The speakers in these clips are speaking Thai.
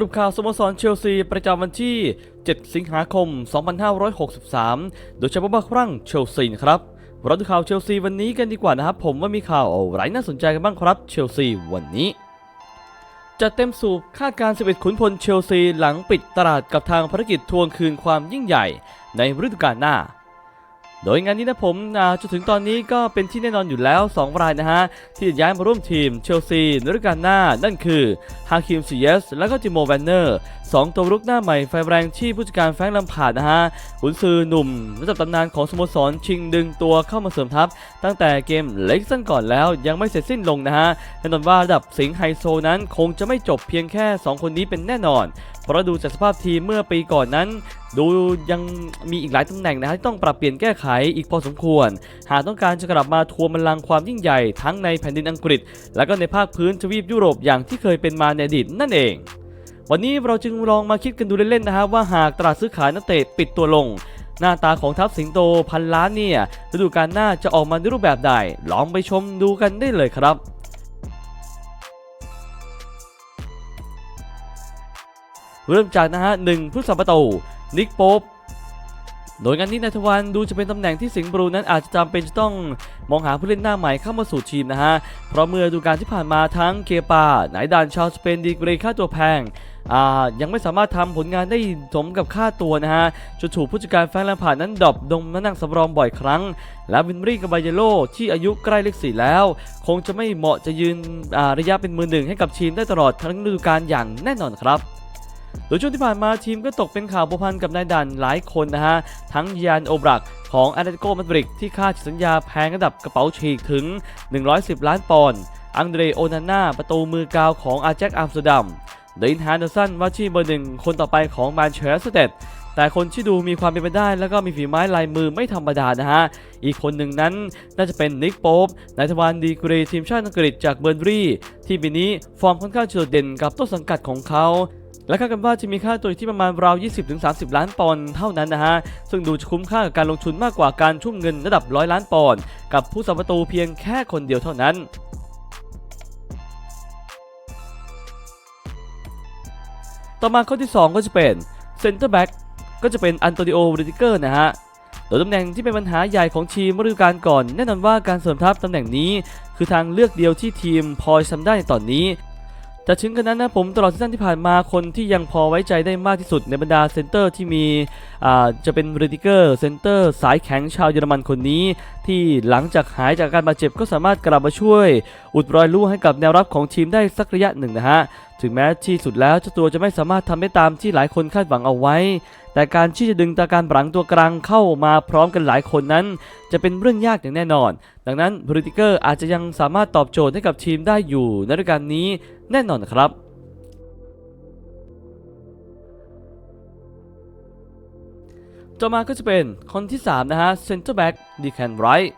รุปข่าวสโมสรเชลซี ประจำวันที่ 7 สิงหาคม 2563 โดยเฉพาะบ้าครั่งเชลซีนะครับเราดูข่าวเชลซีวันนี้กันดีกว่านะครับผมว่ามีข่าวอะไรน่าสนใจกันบ้างครับเชลซีวันนี้จะเต็มสูบคาดการ 11 ขุนพลเชลซีหลังปิดตลาดกับทางภารกิจทวงคืนความยิ่งใหญ่ในฤดูกาลหน้า โดยงานนี้นะผมจนถึงตอนนี้ก็เป็นที่แน่นอนอยู่แล้ว 2 รายนะฮะ ที่จะย้ายมาร่วมทีมเชลซีในฤดูกาลหน้า นั่นคือฮาคิมซีเยสและก็จิโมแวนเนอร์สองตัวรุกหน้าใหม่ไฟแรงที่ผู้จัดการแฟรงลัมพาดนะฮะขุนซือหนุ่มระดับตำนานของสโมสรชิงดึงตัวเข้ามาเสริมทัพ ตั้งแต่เกมเล็กสั้นก่อนแล้วยังไม่เสร็จสิ้นลงนะฮะแน่นอนว่าระดับสิงไฮโซนั้นคงจะไม่จบเพียงแค่ 2 คนนี้เป็นแน่นอน เพราะดูจากสภาพทีมเมื่อปีก่อนนั้น ดูยังมีอีกหลายตำแหน่งนะฮะที่ต้องปรับเปลี่ยนแก้ไขอีกพอสมควร หากต้องการจะกลับมาทวงบัลลังก์ความยิ่งใหญ่ทั้งในแผ่นดินอังกฤษ และก็ในภาคพื้นทวีปยุโรปอย่างที่เคยเป็นมาในอดีตนั่นเองวันนี้เราจึงลองมาคิดกันดูเล่นๆนะฮะว่าหากตลาดซื้อขายนักเตะปิดตัวลง หน้าตาของทัพสิงโตพันล้านเนี่ยฤดูกาลหน้าจะออกมาในรูปแบบใดลองไปชมดูกันได้เลยครับ เริ่มจากนะฮะหนึ่งผู้สัมประตูนิกโป๊ปโดยงานนี้นายทวันดูจะเป็นตำแหน่งที่สิงห์บรูนั้นอาจจะจำเป็นจะต้องมองหาผู้เล่นหน้าใหม่เข้ามาสู่ทีมนะฮะ เพราะเมื่อดูกาลที่ผ่านมาทั้งเกปาไหนดานชาวสเปนดีกรีค่าตัวแพงอ่ายังไม่สามารถทำผลงานได้สมกับค่าตัวนะฮะจนถูกผู้จัดการแฟรงค์แลมพาร์ดนั้นดรอปลงมานั่งสำรองบ่อยครั้ง และวินรี่กับบาเยโลที่อายุใกล้เลขสี่แล้ว คงจะไม่เหมาะจะยืนอ่าระยะเป็นมือหนึ่งให้กับทีมได้ตลอดทั้งฤดูกาลอย่างแน่นอนครับ โดยช่วงที่ผ่านมาทีมก็ตกเป็นข่าวพัวพันกับนายดันหลายคนนะฮะ ทั้งยานโอบรักของอาร์เตโกมาดริดที่ค่าสัญญาแพงระดับกระเป๋าฉีกถึง 110 ล้านปอนด์อังเดรโอนาน่าประตูมือกาวของอาแจ็คอัมสเตอร์ดัมเดนฮานเดอร์สันว่าที่เบอร์หนึ่งคนต่อไปของแมนเชสเตอร์แต่คนที่ดูมีความเป็นไปได้ แล้วก็มีฝีไม้ลายมือไม่ธรรมดานะฮะ อีกคนหนึ่งนั้นน่าจะเป็นนิกโป๊ปนายทวารดีกรีทีมชาติอังกฤษจากเบอร์นรีที่ปีนี้ฟอร์มค่อนข้างโดดเด่นกับต้นสังกัดของเขา และคาดกันว่าจะมีค่าตัวที่ประมาณราว 20-30 ล้านปอนด์เท่านั้นนะฮะ ซึ่งดูจะคุ้มค่ากับการลงทุนมากกว่าการทุ่มเงินระดับร้อยล้านปอนด์กับผู้สัมประตูเพียงแค่คนเดียวเท่านั้นต่อมาข้อที่ 2 ก็จะเป็นเซนเตอร์แบ็กก็จะเป็นอันโตนิโอริติเกอร์นะฮะโดยตำแหน่งที่เป็นปัญหาใหญ่ของทีมฤดูกาลก่อน แน่นอนว่าการเสริมทัพตำแหน่งนี้ คือทางเลือกเดียวที่ทีมพอจะทำได้ในตอนนี้ แต่ถึงกันนั้นนะผมตลอดซีซั่นที่ผ่านมาคนที่ยังพอไว้ใจได้มากที่สุดในบรรดาเซนเตอร์ที่มีจะเป็นเรติเกอร์เซนเตอร์สายแข็งชาวเยอรมันคนนี้ ที่หลังจากหายจากการบาดเจ็บก็สามารถกลับมาช่วย อุดรอยรั่วให้กับแนวรับของทีมได้สักระยะหนึ่งนะฮะ ถึงแม้ที่สุดแล้วเจ้าตัวจะไม่สามารถทำได้ตามที่หลายคนคาดหวังเอาไว้ แต่การที่จะดึงตาการบลังตัวกลางเข้ามาพร้อมกันหลายคนนั้น จะเป็นเรื่องยากอย่างแน่นอน ดังนั้นบริติเกอร์อาจจะยังสามารถตอบโจทย์ให้กับทีมได้อยู่ในฤดูกาลนี้แน่นอนครับต่อมาก็จะเป็นคนที่ 3 นะฮะเซนเตอร์แบ็กดีแคนไรท์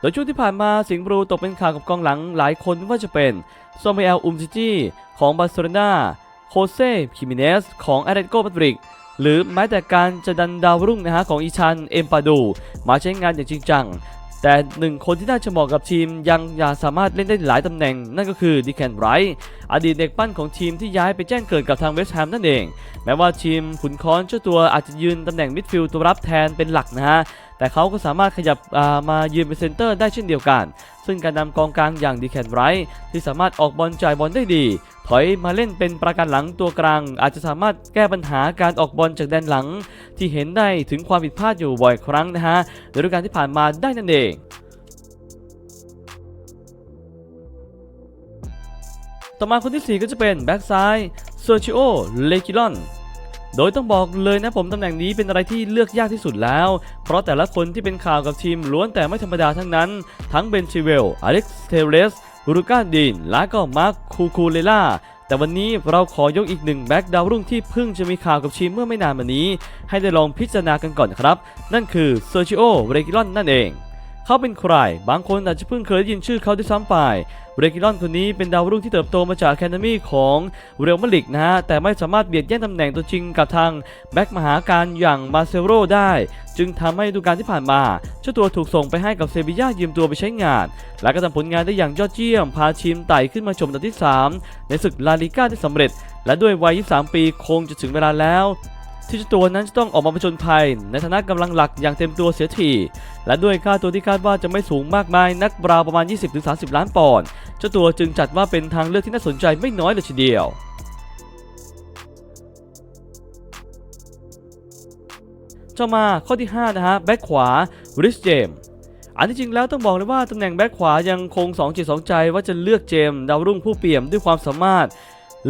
โดยช่วงที่ผ่านมาสิงห์บรูตกเป็นข่าวกับกองหลังหลายคนว่าจะเป็นโซเมเอลอุมซิจีของบาร์เซโลนาโคเซ่คิมิเนสของอาร์เตโกมาดริด หรือแม้แต่การจะดันดาวรุ่งนะฮะของอีชันเอ็มปาดู มาใช้งานอย่างจริงจัง แต่หนึ่งคนที่น่าจะเหมาะกับทีมยังยังสามารถเล่นได้หลายตำแหน่ง นั่นก็คือดีแคนไรท์อดีตเด็กปั้นของทีมที่ย้ายไปแจ้งเกิดกับทางเวสต์แฮมนั่นเอง แม้ว่าทีมขุนค้อนเจ้าตัวอาจจะยืนตำแหน่งมิดฟิลด์ตัวรับแทนเป็นหลักนะฮะ แต่เขาก็สามารถขยับามายืนเป็นเซนเตอร์ได้เช่นเดียวกัน ซึ่งการนำกองกลางอย่างดีแคนไรท์ที่สามารถออกบอลจ่ายบอลได้ดี ถอยมาเล่นเป็นประกันหลังตัวกลาง อาจจะสามารถแก้ปัญหาการออกบอลจากแดนหลัง ที่เห็นได้ถึงความผิดพลาดอยู่บ่อยครั้งนะฮะในฤดูกาลที่ผ่านมาได้นั่นเองต่อมาคนที่ 4 ก็จะเป็นแบ็กซ้ายเซอร์ชิโอ เลกิลอน โดยต้องบอกเลยนะผมตำแหน่งนี้เป็นอะไรที่เลือกยากที่สุดแล้ว เพราะแต่ละคนที่เป็นข่าวกับทีมล้วนแต่ไม่ธรรมดาทั้งนั้น ทั้งเบนชิเวล อเล็กซ์เทเลสรูกาดีนและก็มาร์คคูคูเลล่าแต่วันนี้เราขอยกอีกหนึ่งแบ็กดาวรุ่งที่เพิ่งจะมีข่าวกับทีมเมื่อไม่นานมานี้ ให้ได้ลองพิจารณากันก่อนครับ นั่นคือเซอร์ชิโอ เรกิลอนนั่นเอง เขาเป็นใคร บางคนอาจจะเพิ่งเคยได้ยินชื่อเขาด้วยซ้ำไปเบรกิลอนคนนี้เป็นดาวรุ่งที่เติบโตมาจากแคนมี่ของเรอัลมาดริดนะฮะ แต่ไม่สามารถเบียดแย่งตำแหน่งตัวจริงกับทางแบ็กมหาการอย่างมาเซโรได้ จึงทำให้ดูกาลที่ผ่านมาเจ้าตัวถูกส่งไปให้กับเซบีย่ายืมตัวไปใช้งาน และก็ทำผลงานได้อย่างยอดเยี่ยม พาทีมไต่ขึ้นมาชมอันดับที่ 3 ในศึกลาลิก้าที่สำเร็จ และด้วยวัย 23 ปีคงจะถึงเวลาแล้ว ที่เจ้าตัวนั้นจะต้องออกมาผจญภัย ในฐานะกำลังหลักอย่างเต็มตัวเสียทีและด้วยค่าตัวที่คาดว่าจะไม่สูงมากมายนักราวประมาณ 20-30 ล้านปอนด์เจ้าตัวจึงจัดว่าเป็นทางเลือกที่น่าสนใจไม่น้อยเลยทีเดียวต่อมาข้อที่ 5 นะฮะแบ็คขวาริชเจมอันที่จริงแล้วต้องบอกเลยว่าตำแหน่งแบ็คขวายังคง 2 จิต 2 ใจว่าจะเลือกเจมส์ดาวรุ่งผู้เปี่ยมด้วยความสามารถ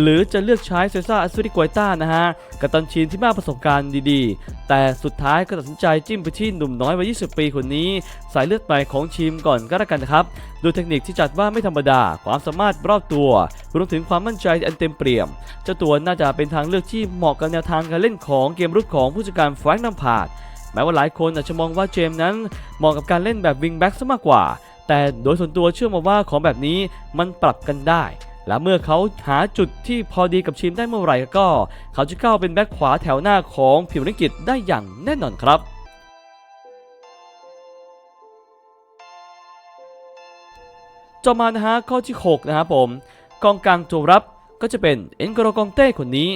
หรือจะเลือกใช้เซซ่าอัสฟิริกวยต้านะฮะกับตันชีนที่มากประสบการณ์ดีๆ แต่สุดท้ายก็ตัดสินใจจิ้มไปที่หนุ่มน้อยวัย 20 ปีคนนี้ สายเลือดใหม่ของทีมก่อนก็แล้วกันนะครับโดยเทคนิคที่จัดว่าไม่ธรรมดา ความสามารถรอบตัวรวมถึงความมั่นใจอันเต็มเปี่ยม เจ้าตัวน่าจะเป็นทางเลือกที่เหมาะกับแนวทางการเล่นของเกมรุกของผู้จัดการแฟรงค์นัมพาดแม้ว่าหลายคนอาจจะมองว่าเจมส์นั้นเหมาะกับการเล่นแบบวิงแบ็กซะมากกว่า แต่โดยส่วนตัวเชื่อมาว่าของแบบนี้มันปรับกันได้ และเมื่อเขาหาจุดที่พอดีกับทีมได้เมื่อไหร่ก็ เขาจะก้าวเป็นแบ็คขวาแถวหน้าของผิวนักกิจได้อย่างแน่นอนครับต่อมานะฮะข้อที่ 6 นะครับผม กองกลางตัวรับก็จะเป็นเอ็นโกโรกองเต้คนนี้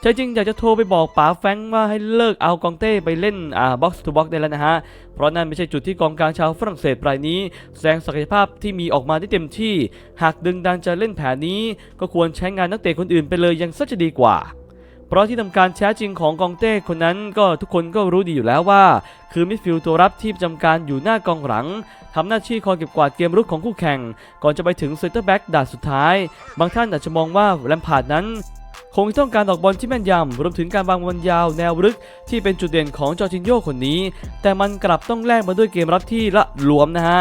ใจจริงอยากจะโทรไปบอกป๋าแฟงว่าให้เลิกเอากองเต้ไปเล่นอ่าบ็อกซ์ทูบ็อกซ์ได้แล้วนะฮะ เพราะนั่นไม่ใช่จุดที่กองกลางชาวฝรั่งเศสรายนี้ แสดงศักยภาพที่มีออกมาได้เต็มที่ หากดึงดันจะเล่นแผนนี้ ก็ควรใช้งานนักเตะคนอื่นไปเลยยังซะจะดีกว่าเพราะที่ทำการแท้จริงของกองเต้คนนั้นก็ทุกคนก็รู้ดีอยู่แล้วว่า คือมิดฟิลด์ตัวรับที่ประจำการอยู่หน้ากองหลังทำหน้าที่คอยเก็บกวาดเกมรุกของคู่แข่ง ก่อนจะไปถึงเซนเตอร์แบ็กด่านสุดท้าย บางท่านอาจจะมองว่าแลมพาร์ดนั้น คงต้องการออกบอลที่แม่นยำรวมถึงการวางบอลยาวแนวรึกที่เป็นจุดเด่นของจอร์จินโยคนนี้ แต่มันกลับต้องแลกมาด้วยเกมรับที่ละหลวมนะฮะ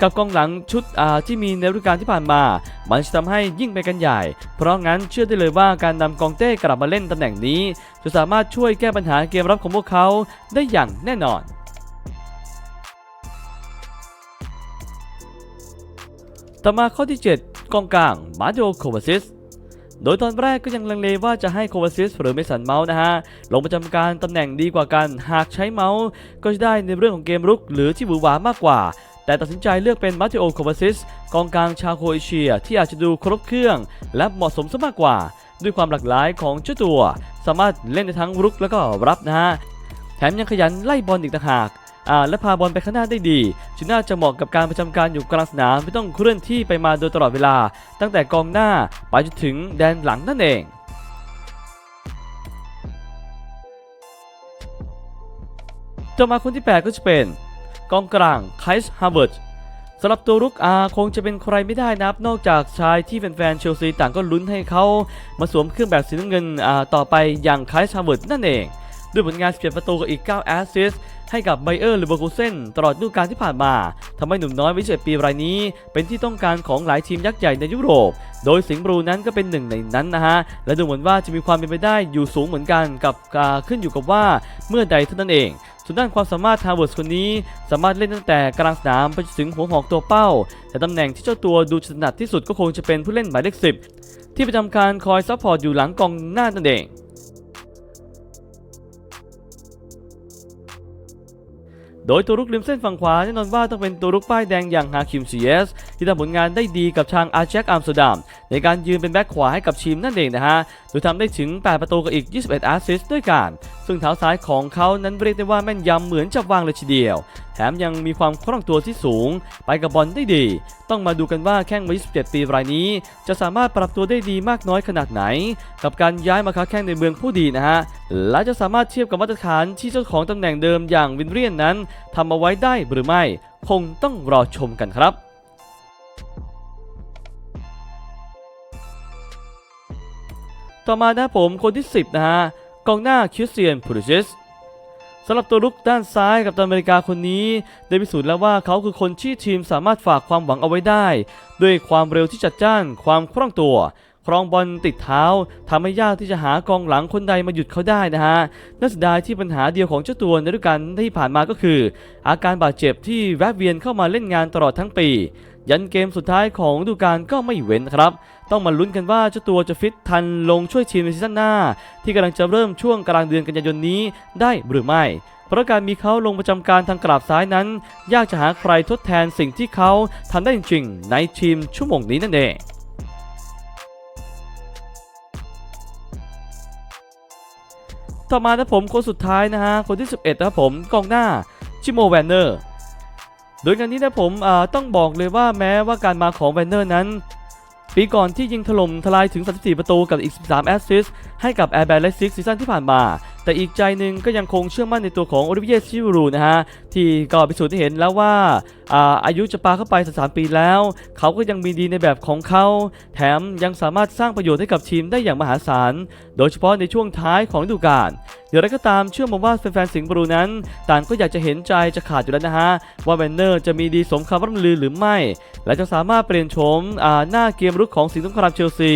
กับกองหลังชุดอ่าที่มีในฤดูกาลที่ผ่านมา มันจะทำให้ยิ่งไปกันใหญ่ เพราะงั้นเชื่อได้เลยว่าการนำกองเต้กลับมาเล่นตำแหน่งนี้ จะสามารถช่วยแก้ปัญหาเกมรับของพวกเขาได้อย่างแน่นอนต่อมาข้อที่ 7 กองกลางมาโดโควาซิส โดยตอนแรกก็ยังลังเลว่าจะให้โควาซิสหรือเมสันเมาส์นะฮะ ลงประจำการตำแหน่งดีกว่ากัน หากใช้เมาส์ก็จะได้ในเรื่องของเกมรุกหรือที่หวือหวามากกว่า แต่ตัดสินใจเลือกเป็นมาเตโอโควาซิสกองกลางชาวโครเอเชีย ที่อาจจะดูครบเครื่อง และเหมาะสมซะมากกว่า ด้วยความหลากหลายของเจ้าตัว สามารถเล่นในทั้งรุกแล้วก็รับนะฮะ แถมยังขยันไล่บอลอีกต่างหาก อ่าและพาบอลไปข้างหน้าได้ดีจึงน่าจะเหมาะกับการประจำการอยู่กลางสนามไม่ต้องเคลื่อนที่ไปมาโดยตลอดเวลา ตั้งแต่กองหน้าไปจนถึงแดนหลังนั่นเองต่อมาคนที่ 8 ก็จะเป็น กองกลางไคส์ฮาร์เวิร์ดสำหรับตัวรุกอาคงจะเป็นใครไม่ได้นะครับ นอกจากชายที่แฟนๆเชลซีต่างก็ลุ้นให้เขามาสวมเครื่องแบบสีน้ำเงินต่อไปอย่างไคส์ฮาร์เวิร์ดนั่นเอง ด้วยผลงาน11ประตูกับอีก 9 แอสซิสต์ให้กับไบเออร์หรือเบอร์กูเซนตลอดฤดูกาลที่ผ่านมาทำให้หนุ่มน้อยวัย21ปีรายนี้ เป็นที่ต้องการของหลายทีมยักษ์ใหญ่ในยุโรป โดยสิงห์บลูนั้นก็เป็นหนึ่งในนั้นนะฮะ และดูเหมือนว่าจะมีความเป็นไปได้อยู่สูงเหมือนกันกับขึ้นอยู่กับว่าเมื่อใดเท่านั้นเองส่วนด้านความสามารถทาวเวิร์สคนนี้ สามารถเล่นตั้งแต่กลางสนามไปจนถึงหัวหอกตัวเป้า แต่ตำแหน่งที่เจ้าตัวดูถนัดที่สุดก็คงจะเป็นผู้เล่นหมายเลข10ที่ประจำการคอยซัพพอร์ตอยู่หลังกองหน้านั่นเอง โดยตัวรุกริมเส้นฝั่งขวาแน่นอนว่าต้องเป็นตัวรุกป้ายแดงอย่างฮาคิมซีเอส ที่ทำผลงานได้ดีกับทางอาแจ็คอัมสเตอร์ดัมในการยืนเป็นแบ็คขวาให้กับทีมนั่นเองนะฮะ โดยทำได้ถึง 8 ประตูกับอีก 21 แอสซิสต์ด้วยกัน ซึ่งเท้าซ้ายของเขานั้นเรียกได้ว่าแม่นยำเหมือนจับวางเลยทีเดียว แถมยังมีความคล่องตัวที่สูง ไปกับบอลได้ดี ต้องมาดูกันว่าแข้งวัย 27 ปีรายนี้ จะสามารถปรับตัวได้ดีมากน้อยขนาดไหน กับการย้ายมาค้าแข้งในเมืองผู้ดีนะฮะ และจะสามารถเทียบกับมาตรฐานที่เจ้าของตำแหน่งเดิมอย่างวินเรียนนั้นทำเอาไว้ได้หรือไม่ คงต้องรอชมกันครับ ต่อมานะผมคนที่ 10 นะฮะกองหน้าคิสเซียนพูริชิสสำหรับตัวลุกด้านซ้ายกับตันอเมริกาคนนี้ ได้พิสูจน์แล้วว่าเขาคือคนที่ทีมสามารถฝากความหวังเอาไว้ได้ ด้วยความเร็วที่จัดจ้านความคล่องตัว ครองบอลติดเท้าทำให้ยากที่จะหากองหลังคนใดมาหยุดเขาได้นะฮะน่าเสียดายที่ปัญหาเดียวของเจ้าตัวในฤดูกาลที่ผ่านมาก็คือ อาการบาดเจ็บที่แวะเวียนเข้ามาเล่นงานตลอดทั้งปี ยันเกมสุดท้ายของฤดูกาลก็ไม่เว้นครับ ต้องมาลุ้นกันว่าเจ้าตัวจะฟิตทันลงช่วยทีมในซีซั่นหน้า ที่กำลังจะเริ่มช่วงกลางเดือนกันยายนนี้ได้หรือไม่เพราะการมีเขาลงประจำการทางกราบซ้ายนั้น ยากจะหาใครทดแทนสิ่งที่เขาทำได้จริงๆในทีมชั่วโมงนี้นั่นเอง ต่อมานะผมคนสุดท้ายนะฮะคนที่ 11นะครับผมกองหน้าชิโมแวนเนอร์โดยงานนี้นะผมต้องบอกเลยว่าแม้ว่าการมาของแวนเนอร์นั้น ปีก่อนที่ยิงถล่มทลายถึง 34 ประตูกับอีก 13 แอสซิสต์ให้กับแอร์แบร์เลซิกซีซั่นที่ผ่านมา แต่อีกใจหนึ่งก็ยังคงเชื่อมั่นในตัวของโอลิเวียชิวรูนะฮะที่ก็พิสูจน์ให้เห็นแล้วว่าอาอายุจะปาเข้าไป33ปีแล้ว เขาก็ยังมีดีในแบบของเขา แถมยังสามารถสร้างประโยชน์ให้กับทีมได้อย่างมหาศาล โดยเฉพาะในช่วงท้ายของฤดูกาลอย่างไรก็ตามเชื่อมาว่าแฟนๆสิงห์บรูนั้น ต่างก็อยากจะเห็นใจจะขาดอยู่แล้วนะฮะ ว่าแวนเนอร์จะมีดีสมคำร่ำลือหรือไม่ และจะสามารถเปลี่ยนโฉมหน้าเกมรุกของสิงห์สงครามเชลซี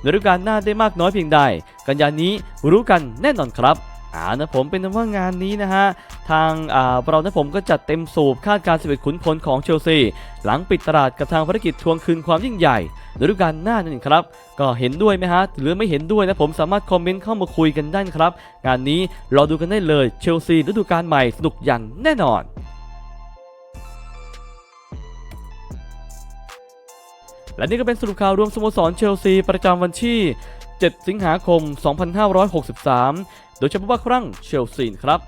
ในฤดูกาลหน้าได้มากน้อยเพียงใด กันยานี้รู้กันแน่นอนครับ อ่านะผมเป็นว่างานนี้นะฮะ ทางอ่าเรานะผมก็จัดเต็มสูบคาดการณ์11ขุนพลของเชลซี หลังปิดตลาดกับทางภารกิจทวงคืนความยิ่งใหญ่ฤดูกาลหน้านั่นเองครับ ก็เห็นด้วยไหมฮะ หรือไม่เห็นด้วยนะผมสามารถคอมเมนต์เข้ามาคุยกันได้นะครับ งานนี้รอดูกันได้เลยเชลซีฤดูกาลใหม่สนุกอย่างแน่นอนและนี่ก็เป็นสรุปข่าวรวมสโมสรเชลซีประจำวันที่ 7 สิงหาคม 2563 โดยเฉพาะว่าครั้งเชลซีนครับ